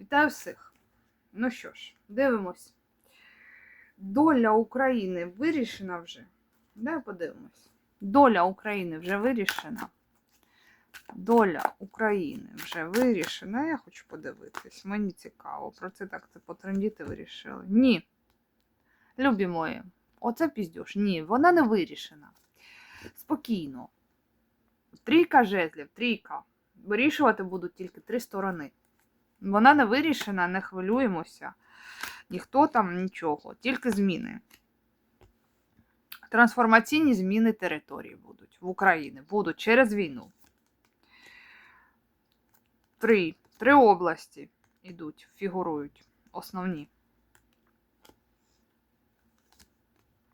Вітаю всіх. Ну що ж, дивимось. Доля України вирішена вже. Давай подивимось. Доля України вже вирішена. Доля України вже вирішена. Я хочу подивитись. Мені цікаво. Про це так це потрендіти вирішили. Ні. Любі мої, оце піздюш. Ні, вона не вирішена. Спокійно. Трійка жезлів, трійка. Вирішувати будуть тільки три сторони. Вона не вирішена, не хвилюємося. Ніхто там нічого, тільки зміни. Трансформаційні зміни території будуть в Україні. Будуть через війну. Три. Три області йдуть, фігурують. Основні.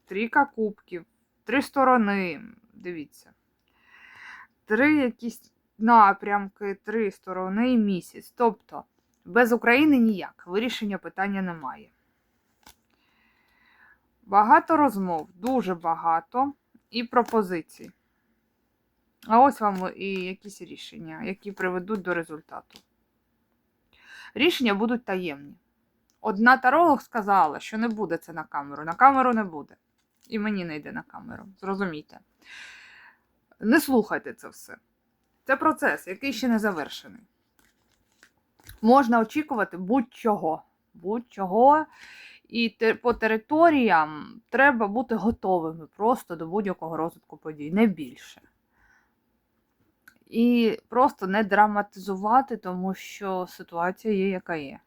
Трійка кубків. Три сторони. Дивіться. Три якісь напрямки, три сторони і місяць. Тобто, без України ніяк. Вирішення питання немає. Багато розмов, дуже багато і пропозицій. А ось вам і якісь рішення, які приведуть до результату. Рішення будуть таємні. Одна таролог сказала, що не буде це на камеру. На камеру не буде. І мені не йде на камеру. Зрозумійте. Не слухайте це все. Це процес, який ще не завершений. Можна очікувати будь-чого. Будь-чого. І по територіям треба бути готовими просто до будь-якого розвитку подій, не більше. І просто не драматизувати, тому що ситуація є, яка є.